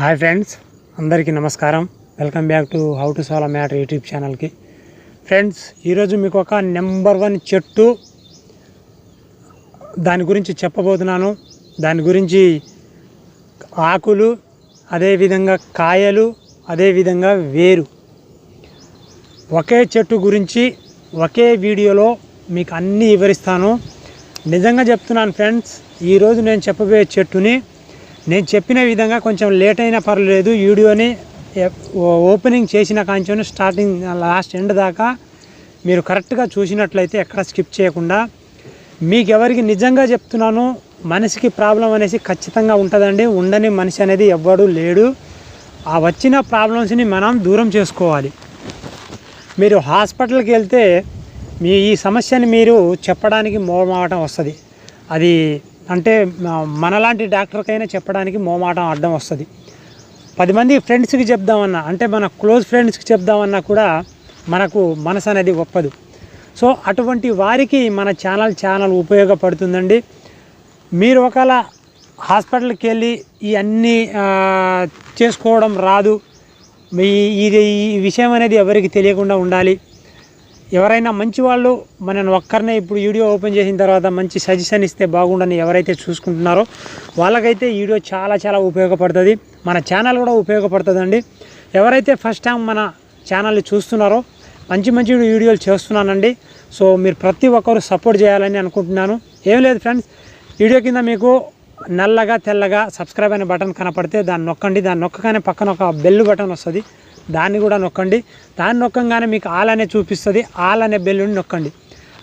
Hi friends అందరికీ నమస్కారం. Welcome back to how to solve matter YouTube ఛానల్కి. Friends ఈరోజు మీకు ఒక నెంబర్ వన్ చెట్టు దాని గురించి చెప్పబోతున్నాను. దాని గురించి ఆకులు అదేవిధంగా కాయలు అదేవిధంగా వేరు. ఒకే చెట్టు గురించి ఒకే వీడియోలో మీకు అన్నీ వివరిస్తాను. నిజంగా చెప్తున్నాను ఫ్రెండ్స్ ఈరోజు నేను చెప్పబోయే చెట్టుని నేను చెప్పిన విధంగా కొంచెం లేట్ అయినా పర్లేదు వీడియోని ఎ- ఓ- ఓపెనింగ్ చేసిన కాంచెను స్టార్టింగ్ లాస్ట్ ఎండ్ దాకా మీరు కరెక్ట్గా చూసినట్లయితే ఎక్కడ స్కిప్ చేయకుండా మీకు ఎవరికి నిజంగా చెప్తున్నాను మనిషికి ప్రాబ్లం అనేసి ఖచ్చితంగా ఉంటుందండి. ఉండని మనిషి అనేది ఎవ్వడు లేడు. ఆ వచ్చిన ప్రాబ్లమ్స్ని మనం దూరం చేసుకోవాలి. మీరు హాస్పిటల్కి వెళ్తే మీ ఈ సమస్యని మీరు చెప్పడానికి మోమాటం వస్తుంది. అది అంటే మనలాంటి డాక్టర్కైనా చెప్పడానికి మోమాటం అడ్డం వస్తుంది. పది మంది ఫ్రెండ్స్కి చెప్దామన్నా అంటే మన క్లోజ్ ఫ్రెండ్స్కి చెప్దామన్నా కూడా మనకు మనసు అనేది ఒప్పదు. సో అటువంటి వారికి మన ఛానల్ ఛానల్ ఉపయోగపడుతుందండి. మీరు ఒకవేళ హాస్పిటల్కి వెళ్ళి ఈ అన్నీ చేసుకోవడం రాదు. మీ ఇది ఈ విషయం అనేది ఎవరికి తెలియకుండా ఉండాలి. ఎవరైనా మంచి వాళ్ళు మనని ఒక్కరినే ఇప్పుడు వీడియో ఓపెన్ చేసిన తర్వాత మంచి సజెషన్ ఇస్తే బాగుండని ఎవరైతే చూసుకుంటున్నారో వాళ్ళకైతే వీడియో చాలా చాలా ఉపయోగపడుతుంది. మన ఛానల్ కూడా ఉపయోగపడుతుందండి. ఎవరైతే ఫస్ట్ టైం మన ఛానల్ని చూస్తున్నారో మంచి మంచి వీడియోలు చేస్తున్నానండి. సో మీరు ప్రతి ఒక్కరు సపోర్ట్ చేయాలని అనుకుంటున్నాను. ఏం లేదు ఫ్రెండ్స్ వీడియో కింద మీకు నల్లగా తెల్లగా సబ్స్క్రైబ్ అనే బటన్ కనపడితే దాన్ని నొక్కండి. దాన్ని నొక్కగానే పక్కన ఒక బెల్ బటన్ వస్తుంది. దాన్ని కూడా నొక్కండి. దాన్ని నొక్కగానే మీకు ఆల్ అనే చూపిస్తుంది. ఆల్ అనే బెల్లుని నొక్కండి.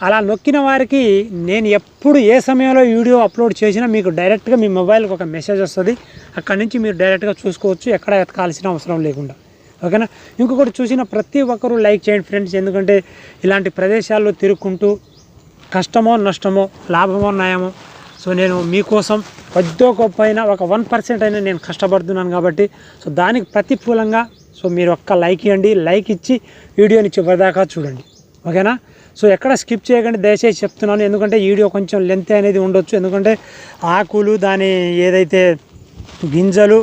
అలా నొక్కిన వారికి నేను ఎప్పుడు ఏ సమయంలో వీడియో అప్లోడ్ చేసినా మీకు డైరెక్ట్గా మీ మొబైల్కి ఒక మెసేజ్ వస్తుంది. అక్కడి నుంచి మీరు డైరెక్ట్గా చూసుకోవచ్చు. ఎక్కడ ఎతకాల్సిన అవసరం లేకుండా. ఓకేనా ఇంకొకటి చూసిన ప్రతి ఒక్కరూ లైక్ చేయండి ఫ్రెండ్స్ ఎందుకంటే ఇలాంటి ప్రదేశాల్లో తిరుక్కుంటూ కష్టమో నష్టమో లాభమో నయమో సో నేను మీకోసం కొద్దో గొప్ప అయినా ఒక వన్ పర్సెంట్ అయినా నేను కష్టపడుతున్నాను కాబట్టి సో దానికి ప్రతికూలంగా సో మీరు ఒక్క లైక్ ఇవ్వండి లైక్ ఇచ్చి వీడియోని చివరిదాకా చూడండి. ఓకేనా? సో ఎక్కడ స్కిప్ చేయకండి దయచేసి చెప్తున్నాను. ఎందుకంటే వీడియో కొంచెం లెంత్ అనేది ఉండొచ్చు. ఎందుకంటే ఆకులు దాని ఏదైతే గింజలు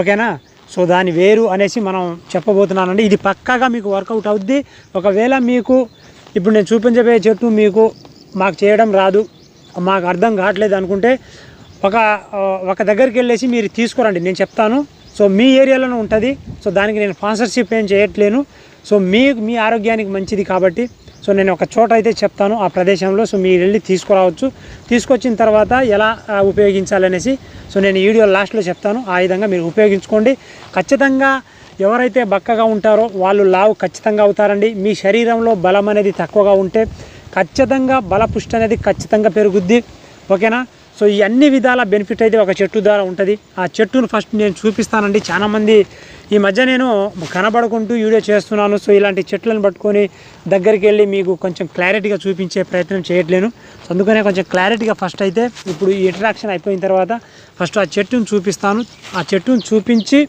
ఓకేనా? సో దాని వేరు అనేసి మనం చెప్పబోతున్నానండి. ఇది పక్కాగా మీకు వర్కౌట్ అవుద్ది. ఒకవేళ మీకు ఇప్పుడు నేను చూపించబోయే చెట్టు మీకు మాకు చేయడం రాదు మాకు అర్థం కావట్లేదు అనుకుంటే ఒక ఒక దగ్గరికి వెళ్ళేసి మీరు తీసుకురండి. నేను చెప్తాను. సో మీ ఏరియాలోనే ఉంటుంది. సో దానికి నేను స్పాన్సర్షిప్ ఏం చేయట్లేను. సో మీ మీ ఆరోగ్యానికి మంచిది కాబట్టి సో నేను ఒక చోట అయితే చెప్తాను ఆ ప్రదేశంలో. సో మీరు వెళ్ళి తీసుకురావచ్చు. తీసుకొచ్చిన తర్వాత ఎలా ఉపయోగించాలనేసి సో నేను వీడియో లాస్ట్లో చెప్తాను. ఆ విధంగా మీరు ఉపయోగించుకోండి. ఖచ్చితంగా ఎవరైతే బక్కగా ఉంటారో వాళ్ళు లావు ఖచ్చితంగా అవుతారండి. మీ శరీరంలో బలం అనేది తక్కువగా ఉంటే ఖచ్చితంగా బలపుష్టి అనేది ఖచ్చితంగా పెరుగుద్ది. ఓకేనా? సో ఈ అన్ని విధాల బెనిఫిట్ అయితే ఒక చెట్టు ద్వారా ఉంటుంది. ఆ చెట్టును ఫస్ట్ నేను చూపిస్తానండి. చాలామంది ఈ మధ్య నేను కనబడుకుంటూ వీడియో చేస్తున్నాను. సో ఇలాంటి చెట్లను పట్టుకొని దగ్గరికి వెళ్ళి మీకు కొంచెం క్లారిటీగా చూపించే ప్రయత్నం చేయట్లేను. సో అందుకనే కొంచెం క్లారిటీగా ఫస్ట్ అయితే ఇప్పుడు ఈ ఇంట్రాక్షన్ అయిపోయిన తర్వాత ఫస్ట్ ఆ చెట్టును చూపిస్తాను. ఆ చెట్టును చూపించి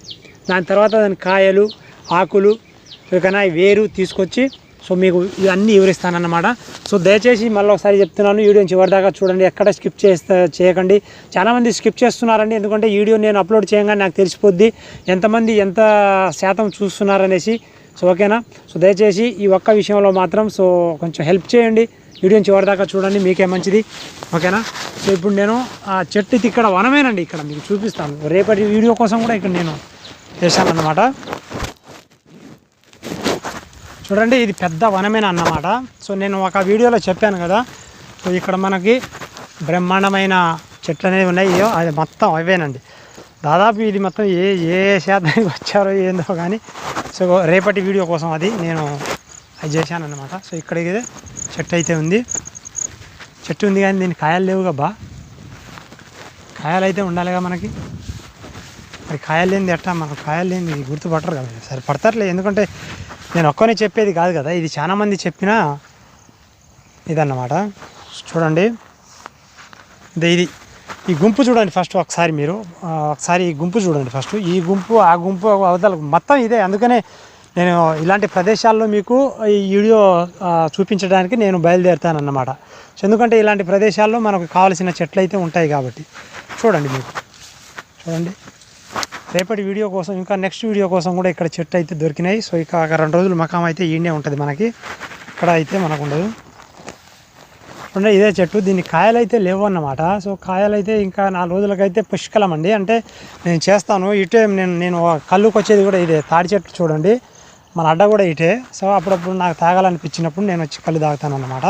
దాని తర్వాత దాని కాయలు ఆకులు ఇకనా వేరు తీసుకొచ్చి సో మీకు ఇవన్నీ వివరిస్తానన్నమాట. సో దయచేసి మళ్ళీ ఒకసారి చెప్తున్నాను వీడియో చివరిదాకా చూడండి ఎక్కడ స్కిప్ చేస్తా చేయకండి. చాలామంది స్కిప్ చేస్తున్నారండి ఎందుకంటే వీడియో నేను అప్లోడ్ చేయగానే నాకు తెలిసిపోద్ది ఎంతమంది ఎంత శాతం చూస్తున్నారనేసి. సో ఓకేనా? సో దయచేసి ఈ ఒక్క విషయంలో మాత్రం సో కొంచెం హెల్ప్ చేయండి. వీడియోని చివరిదాకా చూడండి మీకే మంచిది. ఓకేనా? సో ఇప్పుడు నేను ఆ చెట్టు ఇక్కడ వనమేనండి ఇక్కడ మీకు చూపిస్తాను. రేపటి వీడియో కోసం కూడా ఇక్కడ నేను చేశాను అన్నమాట చూడండి ఇది పెద్ద వనమేన అన్నమాట. సో నేను ఒక వీడియోలో చెప్పాను కదా. సో ఇక్కడ మనకి బ్రహ్మాండమైన చెట్లు అనేవి ఉన్నాయి అది మొత్తం అవేనండి. దాదాపు ఇది మొత్తం ఏ ఏ శాతానికి వచ్చారో ఏందో కానీ. సో రేపటి వీడియో కోసం అది నేను అది చేశాను అనమాట సో ఇక్కడ చెట్టు అయితే ఉంది. చెట్టు ఉంది కానీ దీని కాయలు లేవుగా బా. కాయలు అయితే ఉండాలిగా మనకి. మరి కాయలు లేనిది ఎట్టా మనం కాయలు లేనిది గుర్తుపట్టరు కదా. సరే పడతారులే ఎందుకంటే నేను ఒక్కనే చెప్పేది కాదు కదా. ఇది చాలామంది చెప్పిన ఇదన్నమాట. చూడండి. ఇదే ఇది ఈ గుంపు చూడండి ఫస్ట్ ఒకసారి మీరు. ఒకసారి ఈ గుంపు చూడండి ఫస్ట్. ఈ గుంపు ఆ గుంపు అవతల మొత్తం ఇదే. అందుకనే నేను ఇలాంటి ప్రదేశాల్లో మీకు ఈ వీడియో చూపించడానికి నేను బయలుదేరుతానన్నమాట. సో ఎందుకంటే ఇలాంటి ప్రదేశాల్లో మనకు కావాల్సిన చెట్లు అయితే ఉంటాయి కాబట్టి. చూడండి మీకు చూడండి. రేపటి వీడియో కోసం ఇంకా నెక్స్ట్ వీడియో కోసం కూడా ఇక్కడ చెట్టు అయితే దొరికినాయి. సో ఇక రెండు రోజులు మకాం అయితే ఈడే ఉంటుంది మనకి. ఇక్కడ అయితే మనకు ఉండదు. ఉండే ఇదే చెట్టు. దీని కాయలు అయితే లేవు అన్నమాట. సో కాయలు అయితే ఇంకా నాలుగు రోజులకైతే పుష్కలం అండి. అంటే నేను చేస్తాను. ఇటే నేను నేను కళ్ళుకు వచ్చేది కూడా ఇదే. తాడి చెట్టు చూడండి. మన అడ్డ కూడా ఇటే. సో అప్పుడప్పుడు నాకు తాగాలనిపించినప్పుడు నేను వచ్చి కళ్ళు తాగుతాను అన్నమాట.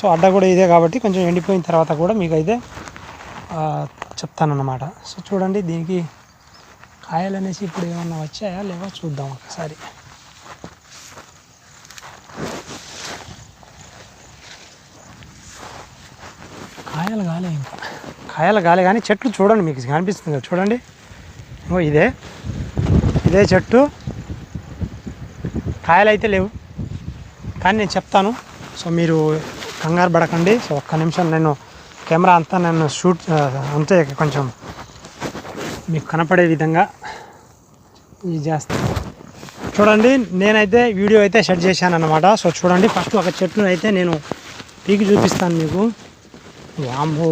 సో అడ్డ కూడా ఇదే కాబట్టి కొంచెం ఎండిపోయిన తర్వాత కూడా మీకు అయితే చెప్తానన్నమాట సో చూడండి దీనికి కాయలు అనేసి ఇప్పుడు ఏమన్నా వచ్చాయా? లేవా? చూద్దాం ఒకసారి. కాయలు కాలే ఇంకా. కాయలు కాలే కానీ చెట్లు చూడండి మీకు కనిపిస్తుంది కదా. చూడండి. ఓ ఇదే. ఇదే చెట్టు. కాయలు అయితే లేవు. కానీ నేను చెప్తాను. సో మీరు కంగారు పడకండి. సో ఒక్క నిమిషం నేను కెమెరా అంతా నేను షూట్ అంతే కొంచెం మీకు కనపడే విధంగా ఇది చేస్తాను చూడండి నేనైతే వీడియో అయితే సెట్ చేశాను అనమాట సో చూడండి ఫస్ట్ ఒక చెట్టును అయితే నేను పీకి చూపిస్తాను మీకు. వాంబు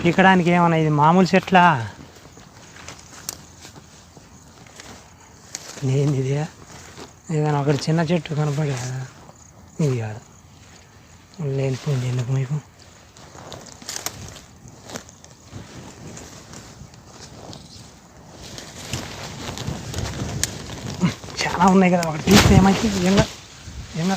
పీకడానికి ఏమన్నా ఇది మామూలు చెట్లా? నేను ఇది? ఏదైనా ఒకటి చిన్న చెట్టు కనపడే ఇది కాదు. లేనిపోయింది ఎందుకు మీకు? చాలా ఉన్నాయి కదా ఒకటి తీస్తే ఏమైతే ఏంగా ఏంగా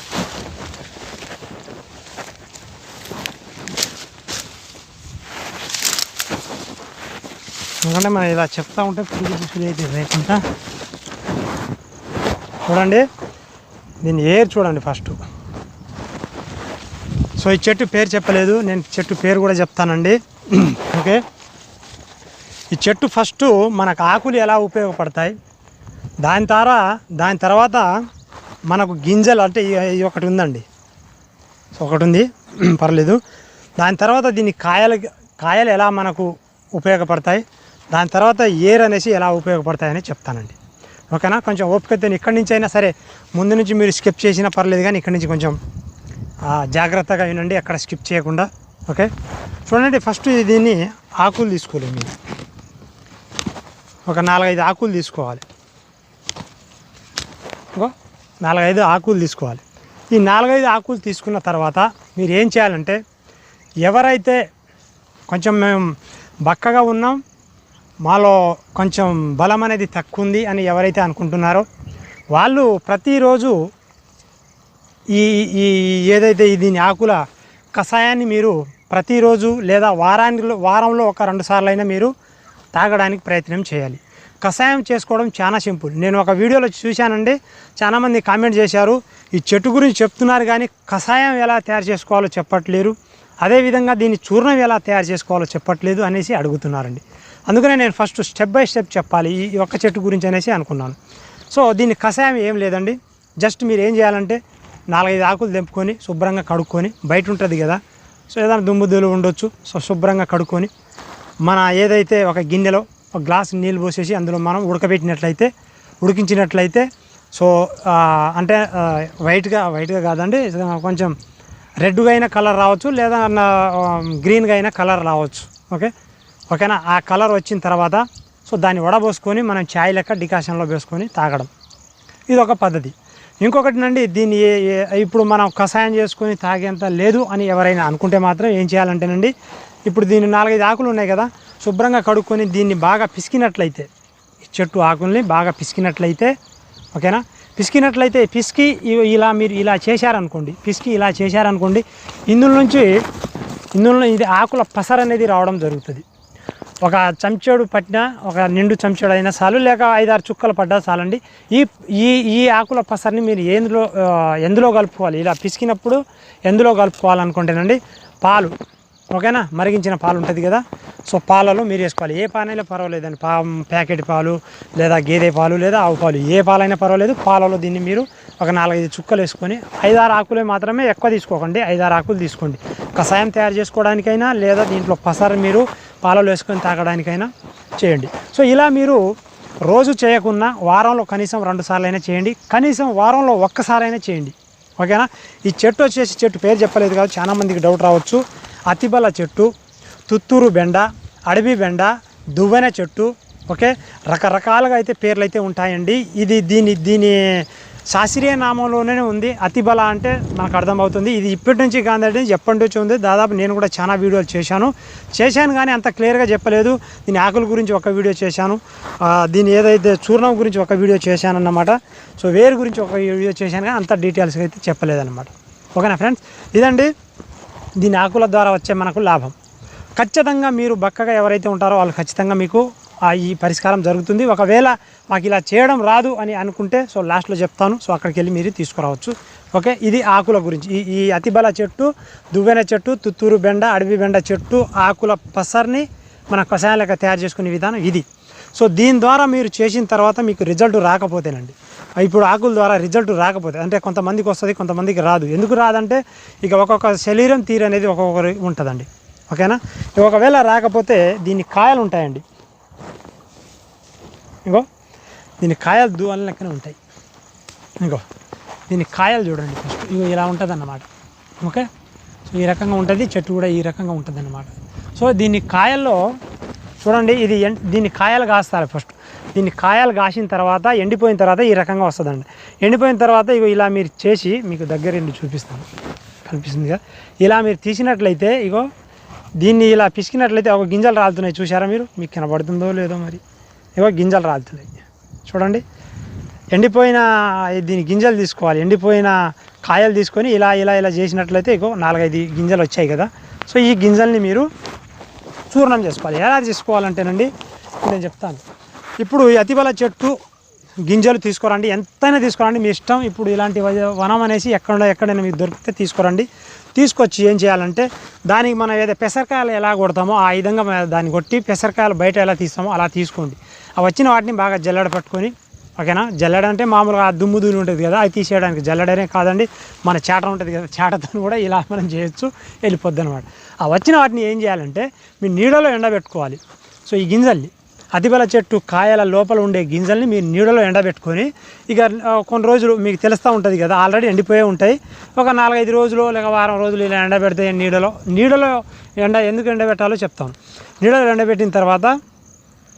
ఎందుకంటే మనం ఇలా చెప్తా ఉంటే పురుగు పురుగు అయితే లేకుండా. చూడండి దీన్ని ఏర్ చూడండి ఫస్ట్. సో ఈ చెట్టు పేరు చెప్పలేదు నేను చెట్టు పేరు కూడా చెప్తానండి. ఓకే? ఈ చెట్టు ఫస్ట్ మనకు ఆకులు ఎలా ఉపయోగపడతాయి? దాని ద్వారా దాని తర్వాత మనకు గింజలు అంటే ఒకటి ఉందండి. సో ఒకటి ఉంది. పర్లేదు. దాని తర్వాత దీని కాయలు కాయలు ఎలా మనకు ఉపయోగపడతాయి? దాని తర్వాత ఏర్ అనేసి ఎలా ఉపయోగపడతాయని చెప్తానండి. ఓకేనా? కొంచెం ఓపికతో ఇక్కడి నుంచి అయినా సరే ముందు నుంచి మీరు స్కిప్ చేసినా పర్లేదు కానీ ఇక్కడి నుంచి కొంచెం జాగ్రత్తగా వినండి ఎక్కడ స్కిప్ చేయకుండా. ఓకే? చూడండి ఫస్ట్ దీన్ని ఆకులు తీసుకోలేము మీరు. ఒక నాలుగైదు ఆకులు తీసుకోవాలి. ఇంకో నాలుగైదు ఆకులు తీసుకోవాలి. ఈ నాలుగైదు ఆకులు తీసుకున్న తర్వాత మీరు ఏం చేయాలంటే ఎవరైతే కొంచెం మేము బక్కగా ఉన్నాం మాలో కొంచెం బలం అనేది తక్కువ ఉంది అని ఎవరైతే అనుకుంటున్నారో వాళ్ళు ప్రతిరోజు ఈ ఈ ఏదైతే దీని ఆకుల కషాయాన్ని మీరు ప్రతిరోజు లేదా వారానికి వారంలో ఒక రెండు సార్లు అయినా మీరు తాగడానికి ప్రయత్నం చేయాలి. కషాయం చేసుకోవడం చాలా సింపుల్. నేను ఒక వీడియోలో చూశానండి. చాలామంది కామెంట్ చేశారు ఈ చెట్టు గురించి చెప్తున్నారు కానీ కషాయం ఎలా తయారు చేసుకోవాలో చెప్పట్లేరు. అదేవిధంగా దీన్ని చూర్ణం ఎలా తయారు చేసుకోవాలో చెప్పట్లేదు అనేసి అడుగుతున్నారండి. అందుకనే నేను ఫస్ట్ స్టెప్ బై స్టెప్ చెప్పాలి ఈ ఒక్క చెట్టు గురించి అనేసి అనుకున్నాను. సో దీన్ని కషాయం ఏం లేదండి. జస్ట్ మీరు ఏం చేయాలంటే నాలుగైదు ఆకులు తెంపుకొని శుభ్రంగా కడుక్కొని బయట ఉంటుంది కదా సో ఏదైనా దుమ్ముదులు ఉండొచ్చు సో శుభ్రంగా కడుక్కొని మన ఏదైతే ఒక గిన్నెలో ఒక గ్లాస్ నీళ్ళు పోసేసి అందులో మనం ఉడకబెట్టినట్లయితే ఉడికించినట్లయితే సో అంటే వైట్గా వైట్గా కాదండి కొంచెం రెడ్గా అయిన కలర్ రావచ్చు లేదా గ్రీన్గా అయిన కలర్ రావచ్చు ఓకే? ఓకేనా? ఆ కలర్ వచ్చిన తర్వాత సో దాన్ని వడబోసుకొని మనం ఛాయ్ లెక్క డికాషన్లో వేసుకొని తాగడం. ఇది ఒక పద్ధతి. ఇంకొకటి నండి దీన్ని ఏ- ఇప్పుడు మనం కషాయం చేసుకొని తాగేంత లేదు అని ఎవరైనా అనుకుంటే మాత్రం ఏం చేయాలంటేనండి ఇప్పుడు దీని నాలుగైదు ఆకులు ఉన్నాయి కదా శుభ్రంగా కడుక్కొని దీన్ని బాగా పిసికినట్లయితే ఈ చెట్టు ఆకుల్ని బాగా పిసికినట్లయితే ఓకేనా? పిసికినట్లయితే పిసికి ఇలా మీరు ఇలా చేశారనుకోండి పిసికి ఇలా చేశారనుకోండి ఇందులో నుంచి ఇందులో ఇది ఆకుల పసర అనేది రావడం జరుగుతుంది. ఒక చెంచాడు పట్టిన ఒక నిండు చెంచాడు అయినా చాలు లేక ఐదారు చుక్కలు పడ్డా చాలండి. ఈ ఈ ఈ ఆకుల పసరిని మీరు ఎందులో ఎందులో కలుపుకోవాలి? ఇలా పిసికినప్పుడు ఎందులో కలుపుకోవాలనుకుంటేనండి పాలు. ఓకేనా? మరిగించిన పాలు ఉంటుంది కదా? సో పాలలో మీరు వేసుకోవాలి. ఏ పాలైనా పర్వాలేదండి పా ప్యాకెట్ పాలు లేదా గేదె పాలు లేదా ఆవు పాలు ఏ పాలైనా పర్వాలేదు. పాలలో దీన్ని మీరు ఒక నాలుగైదు చుక్కలు వేసుకొని ఐదారు ఆకులే మాత్రమే ఎక్కువ తీసుకోకండి. ఐదారు ఆకులు తీసుకోండి. కషాయం తయారు చేసుకోవడానికైనా లేదా దీంట్లో పసరు మీరు పాలలో వేసుకొని తాగడానికైనా చేయండి. సో ఇలా మీరు రోజు చేయకున్నా వారంలో కనీసం రెండు సార్లు అయినా చేయండి. కనీసం వారంలో ఒక్కసారైనా చేయండి. ఓకేనా? ఈ చెట్టు వచ్చేసి చెట్టు పేరు చెప్పలేదు కాదు చాలామందికి డౌట్ రావచ్చు. అతిబల చెట్టు తుత్తూరు బెండ అడవి బెండ దువ్వెన చెట్టు ఓకే? రకరకాలుగా అయితే పేర్లు అయితే ఉంటాయండి. ఇది దీని దీని శాస్త్రీయ నామంలోనే ఉంది. అతిబల అంటే మనకు అర్థమవుతుంది. ఇది ఇప్పటి నుంచి కాదండి ఎప్పటి నుంచి ఉంది. దాదాపు నేను కూడా చాలా వీడియోలు చేశాను. చేశాను కానీ అంత క్లియర్గా చెప్పలేదు. దీని ఆకుల గురించి ఒక వీడియో చేశాను. దీని ఏదైతే చూర్ణం గురించి ఒక వీడియో చేశాను అన్నమాట సో వేరు గురించి ఒక వీడియో చేశాను కానీ అంత డీటెయిల్స్గా అయితే చెప్పలేదన్నమాట. ఓకేనా ఫ్రెండ్స్? ఇదండి. దీని ఆకుల ద్వారా వచ్చే మనకు లాభం. ఖచ్చితంగా మీరు బక్కగా ఎవరైతే ఉంటారో వాళ్ళు ఖచ్చితంగా మీకు ఈ పరిష్కారం జరుగుతుంది. ఒకవేళ మాకు ఇలా చేయడం రాదు అని అనుకుంటే సో లాస్ట్లో చెప్తాను. సో అక్కడికి వెళ్ళి మీరు తీసుకురావచ్చు. ఓకే? ఇది ఆకుల గురించి. ఈ ఈ అతిబల చెట్టు దువ్వెన చెట్టు తుత్తూరు బెండ అడవి బెండ చెట్టు ఆకుల పసర్ని మన కషాయం తయారు చేసుకునే విధానం ఇది. సో దీని ద్వారా మీరు చేసిన తర్వాత మీకు రిజల్ట్ రాకపోతేనండి. ఇప్పుడు ఆకుల ద్వారా రిజల్ట్ రాకపోతే అంటే కొంతమందికి వస్తుంది కొంతమందికి రాదు. ఎందుకు రాదంటే ఇక ఒక్కొక్క శరీరం తీరు అనేది ఒక్కొక్కరి ఉంటుందండి. ఓకేనా? ఒకవేళ రాకపోతే దీని కాయలు ఉంటాయండి. ఇంకో దీని కాయలు దూవల లెక్కనే ఉంటాయి. ఇంకో దీని కాయలు చూడండి ఫస్ట్. ఇగో ఇలా ఉంటుంది అన్నమాట ఓకే? సో ఈ రకంగా ఉంటుంది చెట్టు కూడా ఈ రకంగా ఉంటుంది అన్నమాట సో దీని కాయల్లో చూడండి ఇది దీన్ని కాయలు కాస్తారు ఫస్ట్. దీన్ని కాయలు కాసిన తర్వాత ఎండిపోయిన తర్వాత ఈ రకంగా వస్తుందండి. ఎండిపోయిన తర్వాత ఇగో ఇలా మీరు చేసి మీకు దగ్గర నుండి చూపిస్తాను. కనిపిస్తుందిగా ఇలా మీరు తీసినట్లయితే ఇగో దీన్ని ఇలా పిసికినట్లయితే ఒక గింజలు రాలుతున్నాయి చూసారా మీరు? మీకు కనబడుతుందో లేదో మరి. ఇగో గింజలు రాలుతున్నాయి. చూడండి. ఎండిపోయిన దీని గింజలు తీసుకోవాలి. ఎండిపోయిన కాయలు తీసుకొని ఇలా ఇలా ఇలా చేసినట్లయితే ఇగో నాలుగైదు గింజలు వచ్చాయి కదా. సో ఈ గింజల్ని మీరు చూర్ణం చేసుకోవాలి. ఎలా చేసుకోవాలంటేనండి నేను చెప్తాను. ఇప్పుడు ఈ అతిబల చెట్టు గింజలు తీసుకురండి. ఎంతైనా తీసుకురండి. మీ ఇష్టం ఇప్పుడు ఇలాంటి వనం అనేసి ఎక్కడ ఎక్కడైనా మీకు దొరికితే తీసుకురండి. తీసుకొచ్చి ఏం చేయాలంటే దానికి మనం ఏదో పెసరకాయలు ఎలా కొడతామో ఆ విధంగా దాన్ని కొట్టి పెసరకాయలు బయట ఎలా తీస్తామో అలా తీసుకోండి. ఆ వచ్చిన వాటిని బాగా జల్లెడ పట్టుకొని ఓకేనా? జల్లెడ అంటే మామూలుగా ఆ దుమ్ము దూని ఉంటుంది కదా అది తీసేయడానికి జల్లెడనే కాదండి. మన చేట ఉంటుంది కదా చేటతో కూడా ఇలా మనం చేయొచ్చు. వెళ్ళిపోద్ది అనమాట ఆ వచ్చిన వాటిని ఏం చేయాలంటే మీ నీడలో ఎండబెట్టుకోవాలి. సో ఈ గింజల్ని అతిబల చెట్టు కాయల లోపల ఉండే గింజల్ని మీరు నీడలో ఎండబెట్టుకొని ఇక కొన్ని రోజులు మీకు తెలుస్తూ ఉంటుంది కదా ఆల్రెడీ ఎండిపోయే ఉంటాయి. ఒక నాలుగైదు రోజులు లేక వారం రోజులు ఇలా ఎండబెడితే నీడలో నీడలో ఎండ ఎందుకు ఎండబెట్టాలో చెప్తాను. నీడలో ఎండబెట్టిన తర్వాత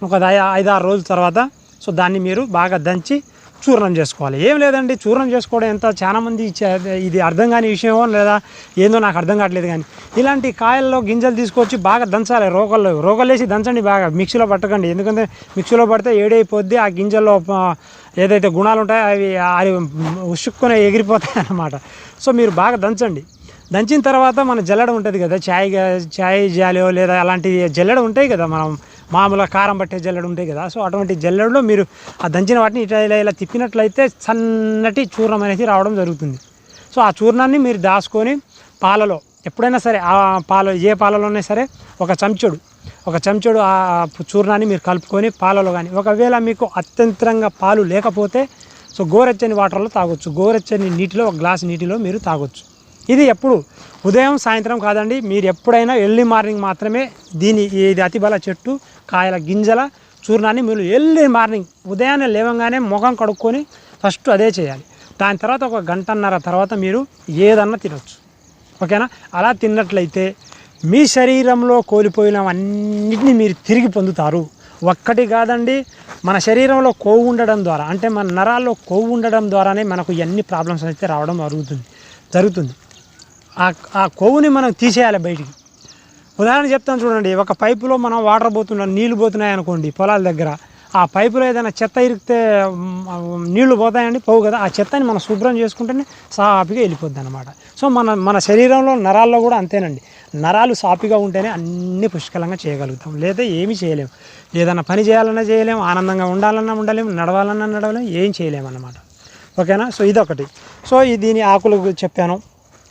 ఒక ఐదు ఆరు రోజుల తర్వాత సో దాన్ని మీరు బాగా దంచి చూర్ణం చేసుకోవాలి. ఏం లేదండి చూర్ణం చేసుకోవడం ఎంత చాలామంది ఇది అర్థం కాని విషయమో లేదా ఏందో నాకు అర్థం కావట్లేదు కానీ ఇలాంటి కాయల్లో గింజలు తీసుకొచ్చి బాగా దంచాలి రోగల్లో. రోగలేసి దంచండి బాగా మిక్సీలో పట్టకండి. ఎందుకంటే మిక్సీలో పడితే ఏడైపోద్ది ఆ గింజల్లో ఏదైతే గుణాలు ఉంటాయో అవి అవి ఉసుక్కుని ఎగిరిపోతాయి అన్నమాట. సో మీరు బాగా దంచండి. దంచిన తర్వాత మన జల్లెడ ఉంటుంది కదా చాయ్ ఛాయ్ చాయ్ జాలో లేదా అలాంటి జల్లడ ఉంటాయి కదా మనం మామూలుగా కారం పట్టే జల్లెడు ఉంటాయి కదా. సో అటువంటి జల్లెడలో మీరు ఆ దంచిన వాటిని ఇట్లా ఇలా ఇలా తిప్పినట్లయితే సన్నటి చూర్ణం అనేది రావడం జరుగుతుంది. సో ఆ చూర్ణాన్ని మీరు దాచుకొని పాలలో ఎప్పుడైనా సరే ఆ పాల ఏ పాలలోనే సరే ఒక చెంచుడు ఒక చెంచుడు ఆ చూర్ణాన్ని మీరు కలుపుకొని పాలలో కానీ ఒకవేళ మీకు అత్యంతరంగా పాలు లేకపోతే సో గోరెచ్చని వాటర్లో తాగొచ్చు. గోరెచ్చని నీటిలో ఒక గ్లాస్ నీటిలో మీరు తాగొచ్చు. ఇది ఎప్పుడు ఉదయం సాయంత్రం కాదండి. మీరు ఎప్పుడైనా ఎర్లీ మార్నింగ్ మాత్రమే దీని ఇది అతిబల చెట్టు కాయల గింజల చూర్ణాన్ని మీరు ఎర్లీ మార్నింగ్ ఉదయాన్నే లేవగానే ముఖం కడుక్కొని ఫస్ట్ అదే చేయాలి. దాని తర్వాత ఒక గంటన్నర తర్వాత మీరు ఏదన్నా తినొచ్చు. ఓకేనా? అలా తిన్నట్లయితే మీ శరీరంలో కోల్పోయినవన్నిటిని మీరు తిరిగి పొందుతారు. ఒక్కటి కాదండి మన శరీరంలో కొవ్వు ఉండడం ద్వారా అంటే మన నరాల్లో కొవ్వు ఉండడం ద్వారానే మనకు ఎన్ని ప్రాబ్లమ్స్ అయితే రావడం జరుగుతుంది జరుగుతుంది. ఆ ఆ కొవ్వుని మనం తీసేయాలి బయటికి. ఉదాహరణ చెప్తాను చూడండి. ఒక పైపులో మనం వాటర్ పోతున్నాం నీళ్ళు పోతున్నాయి అనుకోండి పొలాల దగ్గర. ఆ పైపులో ఏదైనా చెత్త ఇరిగితే నీళ్ళు పోతాయండి పోవు కదా. ఆ చెత్తని మనం శుభ్రం చేసుకుంటేనే సాఫీగా వెళ్ళిపోద్ది అనమాట సో మన మన శరీరంలో నరాల్లో కూడా అంతేనండి. నరాలు సాఫీగా ఉంటేనే అన్ని పుష్కలంగా చేయగలుగుతాం. లేదా ఏమీ చేయలేము ఏదైనా పని చేయాలన్నా చేయలేము ఆనందంగా ఉండాలన్నా ఉండలేము నడవాలన్నా నడవలేము ఏం చేయలేము అన్నమాట ఓకేనా? సో ఇదొకటి. సో ఈ దీని ఆకులు చెప్పాను.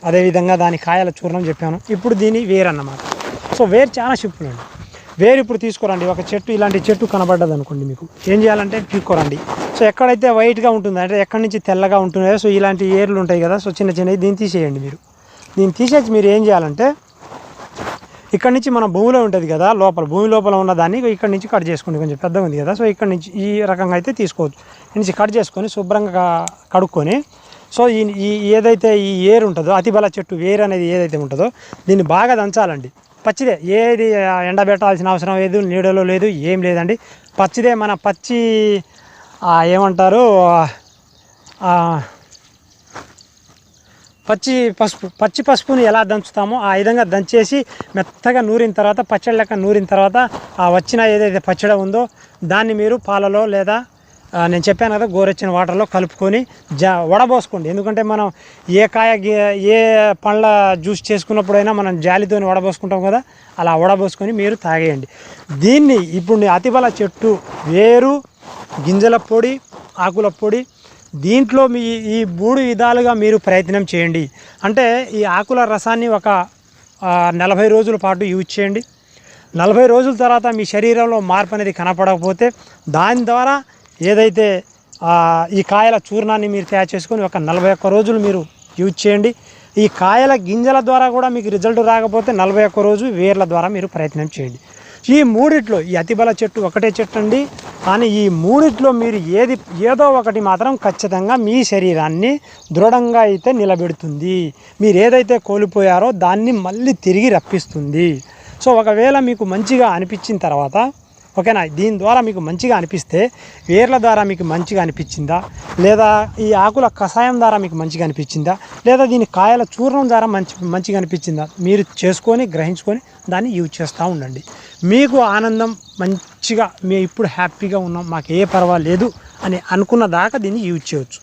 అదేవిధంగా దాని కాయల చూర్ణం చెప్పాను. ఇప్పుడు దీని వేరన్నమాట. సో వేరు చాలా సింపుల్ అండి. వేరు ఇప్పుడు తీసుకురండి. ఒక చెట్టు ఇలాంటి చెట్టు కనబడ్డది అనుకోండి మీకు. ఏం చేయాలంటే పీక్కోరండి సో ఎక్కడైతే వైట్గా ఉంటుంది అంటే ఎక్కడి నుంచి తెల్లగా ఉంటుందో సో ఇలాంటి ఏర్లు ఉంటాయి కదా సో చిన్న చిన్నవి దీన్ని తీసేయండి మీరు. దీన్ని తీసేసి మీరు ఏం చేయాలంటే ఇక్కడ నుంచి మన భూమిలో ఉంటుంది కదా లోపల భూమి లోపల ఉన్న దాన్ని ఇక్కడ నుంచి కట్ చేసుకోండి. కొంచెం పెద్దగా ఉంది కదా సో ఇక్కడ నుంచి ఈ రకంగా అయితే తీసుకోవచ్చు. నుంచి కట్ చేసుకొని శుభ్రంగా కడుక్కొని సో ఈ ఈ ఏదైతే ఈ ఏరు ఉంటుందో అతిబల చెట్టు వేరు అనేది ఏదైతే ఉంటుందో దీన్ని బాగా దంచాలండి. పచ్చిదే. ఏది ఎండబెట్టాల్సిన అవసరం లేదు నీడలో లేదు ఏం లేదండి. పచ్చిదే మన పచ్చి ఏమంటారు పచ్చి పసుపు పచ్చి పసుపుని ఎలా దంచుతామో ఆ విధంగా దంచేసి మెత్తగా నూరిన తర్వాత పచ్చడి లెక్క నూరిన తర్వాత ఆ వచ్చిన ఏదైతే పచ్చడి ఉందో దాన్ని మీరు పాలలో లేదా నేను చెప్పాను కదా గోరెచ్చిన వాటర్లో కలుపుకొని జా వడబోసుకోండి. ఎందుకంటే మనం ఏ కాయ ఏ పండ్ల జ్యూస్ చేసుకున్నప్పుడైనా మనం జాలితోని వడబోసుకుంటాం కదా అలా వడబోసుకొని మీరు తాగేయండి. దీన్ని ఇప్పుడు అతిబల చెట్టు వేరు గింజల పొడి ఆకుల పొడి దీంట్లో మీ ఈ మూడు విధాలుగా మీరు ప్రయత్నం చేయండి. అంటే ఈ ఆకుల రసాన్ని ఒక నలభై రోజుల పాటు యూజ్ చేయండి. నలభై రోజుల తర్వాత మీ శరీరంలో మార్పు అనేది కనపడకపోతే దాని ద్వారా ఏదైతే ఈ కాయల చూర్ణాన్ని మీరు తయారు చేసుకొని ఒక నలభై ఒక్క రోజులు మీరు యూజ్ చేయండి. ఈ కాయల గింజల ద్వారా కూడా మీకు రిజల్ట్ రాకపోతే నలభై ఒక్క రోజు వేర్ల ద్వారా మీరు ప్రయత్నం చేయండి. ఈ మూడిట్లో ఈ అతిబల చెట్టు ఒకటే చెట్టు అండి. కానీ ఈ మూడిట్లో మీరు ఏది ఏదో ఒకటి మాత్రం ఖచ్చితంగా మీ శరీరాన్ని దృఢంగా అయితే నిలబెడుతుంది. మీరు ఏదైతే కోల్పోయారో దాన్ని మళ్ళీ తిరిగి రప్పిస్తుంది. సో ఒకవేళ మీకు మంచిగా అనిపించిన తర్వాత ఓకేనా? దీని ద్వారా మీకు మంచిగా అనిపిస్తే వేర్ల ద్వారా మీకు మంచిగా అనిపించిందా? లేదా ఈ ఆకుల కషాయం ద్వారా మీకు మంచిగా అనిపించిందా? లేదా దీని కాయల చూర్ణం ద్వారా మంచి మంచిగా అనిపించిందా? మీరు చేసుకొని గ్రహించుకొని దాన్ని యూజ్ చేస్తూ ఉండండి. మీకు ఆనందం మంచిగా మేము ఇప్పుడు హ్యాపీగా ఉన్నాం మాకు ఏ పర్వాలేదు అని అనుకున్న దాకా దీన్ని యూజ్ చేయొచ్చు.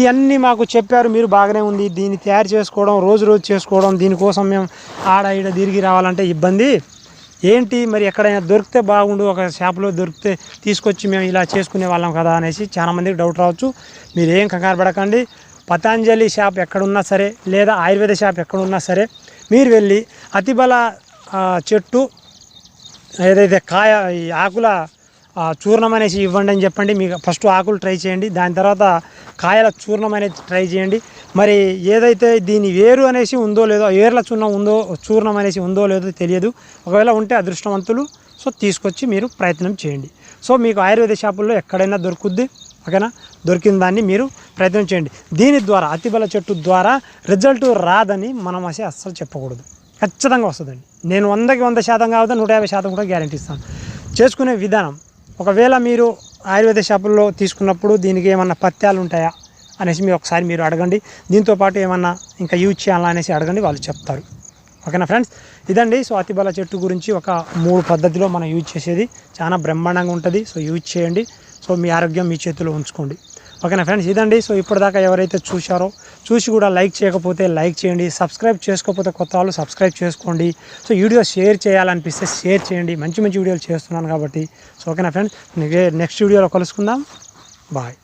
ఇవన్నీ మాకు చెప్పారు మీరు బాగానే ఉంది దీన్ని తయారు చేసుకోవడం రోజు రోజు చేసుకోవడం దీనికోసం మేము ఆడ ఈడ తిరిగి రావాలంటే ఇబ్బంది. ఏంటి? మరి ఎక్కడైనా దొరికితే బాగుండు ఒక షాప్లో దొరికితే తీసుకొచ్చి మేము ఇలా చేసుకునే వాళ్ళం కదా అనేసి చాలామందికి డౌట్ రావచ్చు. మీరు ఏం కంగారు పడకండి. పతాంజలి షాప్ ఎక్కడున్నా సరే లేదా ఆయుర్వేద షాప్ ఎక్కడున్నా సరే మీరు వెళ్ళి అతిబల చెట్టు ఏదైతే కాయ ఈ ఆకుల చూర్ణం అనేసి ఇవ్వండి అని చెప్పండి. మీకు ఫస్ట్ ఆకులు ట్రై చేయండి. దాని తర్వాత కాయల చూర్ణం అనేది ట్రై చేయండి. మరి ఏదైతే దీని వేరు అనేసి ఉందో లేదో వేర్ల చూర్ణం ఉందో చూర్ణం అనేసి ఉందో లేదో తెలియదు. ఒకవేళ ఉంటే అదృష్టవంతులు. సో తీసుకొచ్చి మీరు ప్రయత్నం చేయండి. సో మీకు ఆయుర్వేద షాపుల్లో ఎక్కడైనా దొరుకుద్ది. ఓకేనా? దొరికిన దాన్ని మీరు ప్రయత్నం చేయండి. దీని ద్వారా అతిబల చెట్టు ద్వారా రిజల్ట్ రాదని మనం అసే అస్సలు చెప్పకూడదు. ఖచ్చితంగా వస్తుందండి. నేను వందకి వంద శాతం కావద్దా నూట యాభై శాతం కూడా గ్యారంటీ ఇస్తాను. చేసుకునే విధానం ఒకవేళ మీరు ఆయుర్వేద షాపుల్లో తీసుకున్నప్పుడు దీనికి ఏమన్నా పత్యాలు ఉంటాయా అనేసి మీరు ఒకసారి మీరు అడగండి. దీంతో పాటు ఏమన్నా ఇంకా యూజ్ చేయాలా అనేసి అడగండి వాళ్ళు చెప్తారు. ఓకేనా ఫ్రెండ్స్? ఇదండి సో అతిబల చెట్టు గురించి ఒక మూడు పద్ధతిలో మనం యూజ్ చేసేది. చాలా బ్రహ్మాండంగా ఉంటుంది సో యూజ్ చేయండి. సో మీ ఆరోగ్యం మీ చేతిలో ఉంచుకోండి. ఓకేనా ఫ్రెండ్స్? ఇదండి. సో ఇప్పటిదాకా ఎవరైతే చూశారో చూసి కూడా లైక్ చేయకపోతే లైక్ చేయండి సబ్స్క్రైబ్ చేసుకోకపోతే కొత్త వాళ్ళు సబ్స్క్రైబ్ చేసుకోండి. సో వీడియో షేర్ చేయాలనిపిస్తే షేర్ చేయండి. మంచి మంచి వీడియోలు చేస్తున్నాను కాబట్టి. సో ఓకేనా ఫ్రెండ్స్ నెక్స్ట్ వీడియోలో కలుసుకుందాం. బాయ్